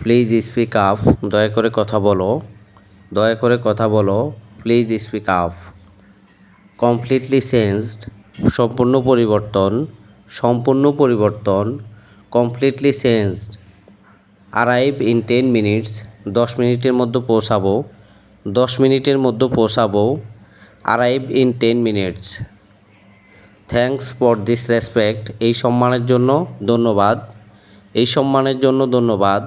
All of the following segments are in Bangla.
প্লিজ স্পিক আপ দয়া করে কথা বলো। দয়া করে কথা বলো। Please speak up completely changed সম্পূর্ণ পরিবর্তন। সম্পূর্ণ পরিবর্তন। Completely changed arrive in ten minutes দশ মিনিটের মধ্যে পৌঁছাবো। দশ মিনিটের মধ্যে পৌঁছাবো। Arrive in ten minutes thanks for this respect এই সম্মানের জন্য ধন্যবাদ। এই সম্মানের জন্য ধন্যবাদ।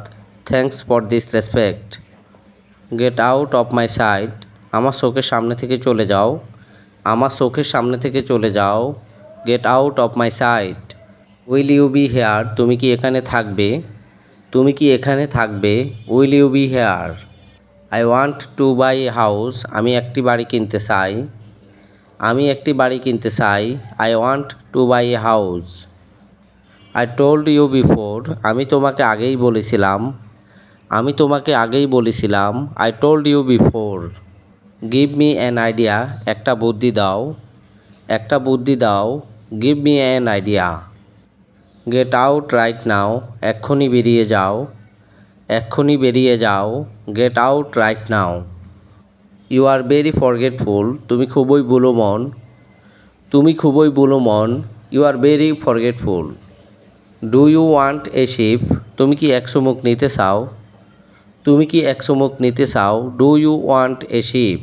Thanks for this respect get out of my sight আমার চোখের সামনে থেকে চলে যাও। আমার চোখের সামনে থেকে চলে যাও। Get out of my sight will you be here তুমি কি এখানে থাকবে? তুমি কি এখানে থাকবে? Will you be here I want to buy house আমি একটি বাড়ি কিনতে চাই। আমি একটি বাড়ি কিনতে চাই। I want to buy house I told you before আমি তোমাকে আগেই বলেছিলাম আমি তোমাকে আগেই বলেছিলাম I told you before give me an idea একটা বুদ্ধি দাও, একটা বুদ্ধি দাও give me an idea get out right now এক্ষুনি বেরিয়ে যাও, এক্ষুনি বেরিয়ে যাও get out right now you are very forgetful তুমি খুবই বুলোমন তুমি খুবই বুলোমন you are very forgetful do you want a ship তুমি কি একশো মুখ নিতে চাও? তুমি কি একশো মুখ নিতে চাও? Do you want a ship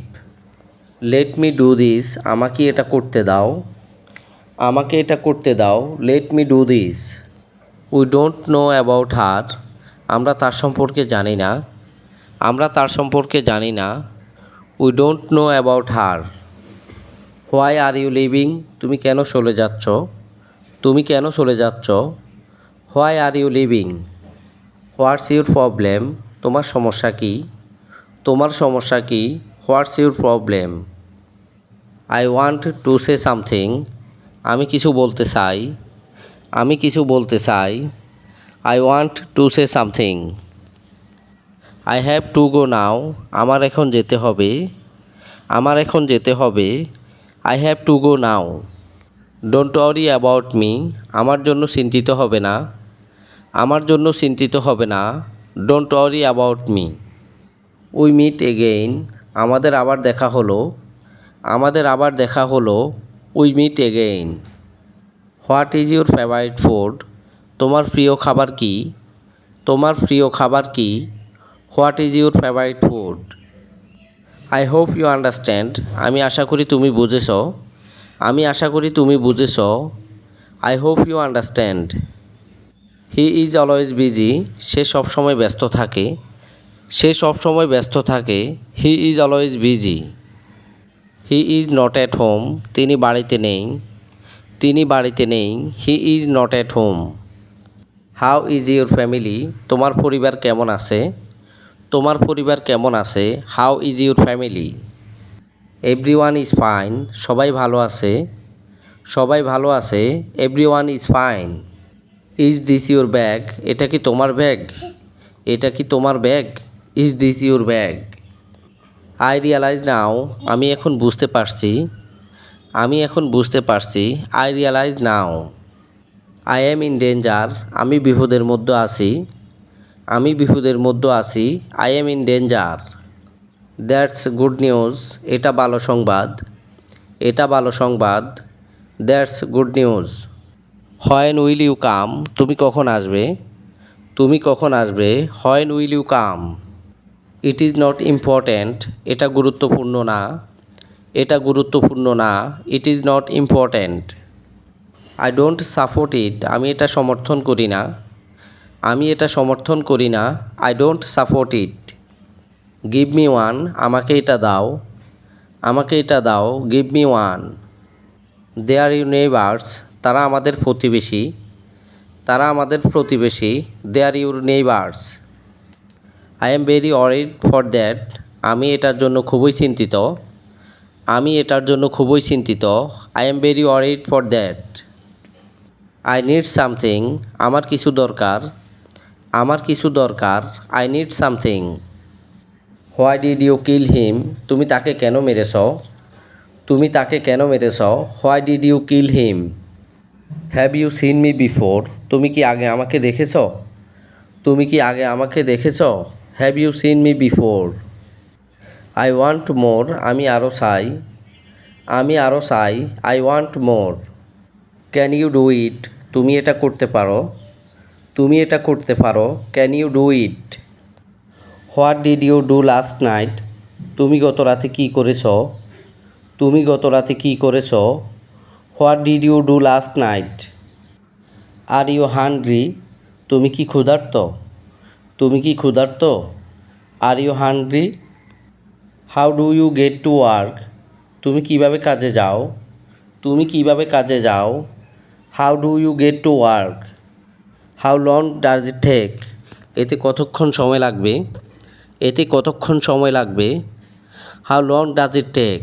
let me do this আমাকে এটা করতে দাও। আমাকে এটা করতে দাও। Let me do this we don't know about her আমরা তার সম্পর্কে জানি না। আমরা তার সম্পর্কে জানি না। We don't know about her why are you leaving তুমি কেন চলে যাচ্ছ? তুমি কেন চলে যাচ্ছ? Why are you leaving what's your problem তোমার সমস্যা কি? তোমার সমস্যা কি? What's your problem I want to say something আমি কিছু বলতে চাই। আমি কিছু বলতে চাই। I want to say something I have to go now আমার এখন যেতে হবে। আমার এখন যেতে হবে। I have to go now don't worry about me আমার জন্য চিন্তিত হবে না। আমার জন্য চিন্তিত হবে না। Don't worry about me we meet again আমাদের আবার দেখা হলো। আমাদের আবার দেখা হলো। We meet again what is your favourite food তোমার প্রিয় খাবার কি? তোমার প্রিয় খাবার কি? What is your favourite food I hope you understand আমি আশা করি তুমি বুঝেছ। আমি আশা করি তুমি বুঝেছ। I hope you understand he is always busy, সে সবসময় ব্যস্ত থাকে। সে সবসময় ব্যস্ত থাকে, he is always busy. He is not at home, তিনি বাড়িতে নেই। তিনি বাড়িতে নেই, he is not at home. How is your family? তোমার পরিবার কেমন আছে? তোমার পরিবার কেমন আছে? How is your family? Everyone is fine, সবাই ভালো আছে? সবাই ভালো আছে? Everyone is fine. Is this your bag এটা কি তোমার ব্যাগ এটা কি তোমার bag is this your bag I realise now আমি এখন বুঝতে পারছি। আমি এখন বুঝতে পারছি। I realise now I am in danger আমি বিপদের মধ্যে আছি। আমি বিপদের মধ্যে আছি I am in danger that's good news এটা ভালো সংবাদ। এটা ভালো সংবাদ। That's good news when will you come, তুমি কখন আসবে? তুমি কখন আসবে? When will you come. It is not important, এটা গুরুত্বপূর্ণ না। এটা গুরুত্বপূর্ণ না, it is not important. I don't support it, আমি এটা সমর্থন করি না। আমি এটা সমর্থন করি না, I don't support it. Give me one, আমাকে এটা দাও। আমাকে এটা দাও, give me one. They are you neighbours তারা আমাদের প্রতিবেশী, তারা আমাদের প্রতিবেশী they are your neighbours I am very worried for that আমি এটার জন্য খুবই চিন্তিত। আমি এটার জন্য খুবই চিন্তিত। I am very worried for that I need something আমার কিছু দরকার। আমার কিছু দরকার। I need something why did you kill him তুমি তাকে কেন মেরেছ? তুমি তাকে কেন মেরেছ? Why did you kill him have you seen me before তুমি কি আগে আমাকে দেখেছ? তুমি কি আগে আমাকে দেখেছ? Have you seen me before I want more আমি আরও চাই। আমি আরও চাই। I want more can you do it তুমি এটা করতে পারো। তুমি এটা করতে পারো। Can you do it what did you do last night তুমি গত রাতে কী করেছ? তুমি গত রাতে কী করেছ? What did you do last night? Are you hungry? তুমি কি ক্ষুধার্ত? তুমি কি ক্ষুধার্ত? Are you hungry? How do you get to work? তুমি কীভাবে কাজে যাও? তুমি কীভাবে কাজে যাও? How do you get to work? How long does it take? এতে কতক্ষণ সময় লাগবে? এতে কতক্ষণ সময় লাগবে? How long does it take?